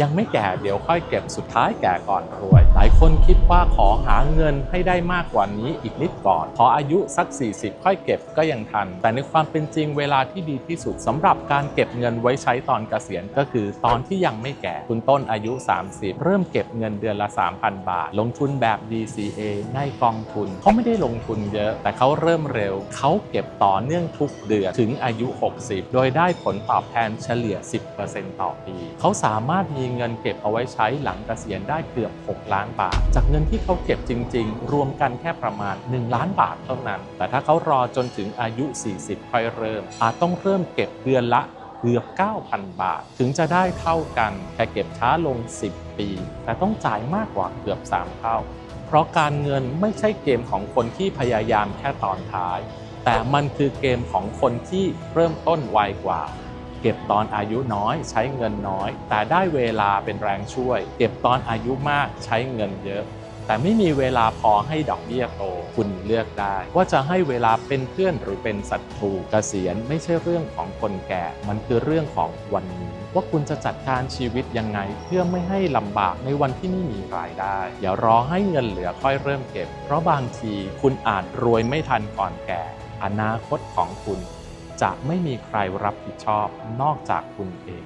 ยังไม่แก่เดี๋ยวค่อยเก็บสุดท้ายแก่ก่อนรวย หลายคนคิดว่าขอหาเงินให้ได้มากกว่านี้อีกนิดก่อนพออายุสัก 40 ค่อยเก็บก็ยังทัน แต่ในความเป็นจริงเวลาที่ดีที่สุดสำหรับการเก็บเงินไว้ใช้ตอนเกษียณก็คือตอนที่ยังไม่แก่คุณต้นอายุ 30 เริ่มเก็บเงินเดือนละ 3,000 บาท ลงทุนแบบ DCA ในกองทุนเขาไม่ได้ลงทุนเยอะ แต่เขาเริ่มเร็วเขาเก็บต่อเนื่องทุกเดือนถึงอายุ 60 โดยได้ผลตอบแทนเฉลี่ย 10%ต่อปีเขาสามารถมีเงินเก็บเอาไว้ใช้หลังเกษียณได้เกือบ 6 ล้านบาท จากเงินที่เขาเก็บจริง ๆ รวมกันแค่ประมาณ 1 ล้านบาทเท่านั้น แต่ถ้าเขารอจนถึงอายุ 40 ค่อยเริ่ม อาจต้องเริ่มเก็บเดือนละเกือบ 9,000 บาท ถึงจะได้เท่ากันแค่เก็บช้าลง 10 ปี แต่ต้องจ่ายมากกว่าเกือบ 3 เท่า เพราะการเงินไม่ใช่เกมของคนที่พยายามแค่ตอนท้าย แต่มันคือเกมของคนที่เริ่มต้นไวกว่า เก็บตอนอายุน้อยใช้เงินน้อย แต่ได้เวลาเป็นแรงช่วย เก็บตอนอายุมากใช้เงินเยอะ แต่ไม่มีเวลาพอให้ดอกเบี้ยโต คุณเลือกได้ ว่าจะให้เวลาเป็นเพื่อนหรือเป็นศัตรูกเกษียณไม่ใช่เรื่องของคนแก่ มันคือเรื่องของวันนี้ว่าคุณจะจัดการชีวิตยังไงเพื่อไม่ให้ลำบากในวันที่ไม่มีรายได้ อย่ารอให้เงินเหลือค่อยเริ่มเก็บ เพราะบางทีคุณอาจรวยไม่ทันก่อนแก่ อนาคตของคุณ จะไม่มีใครรับผิดชอบนอกจากคุณเอง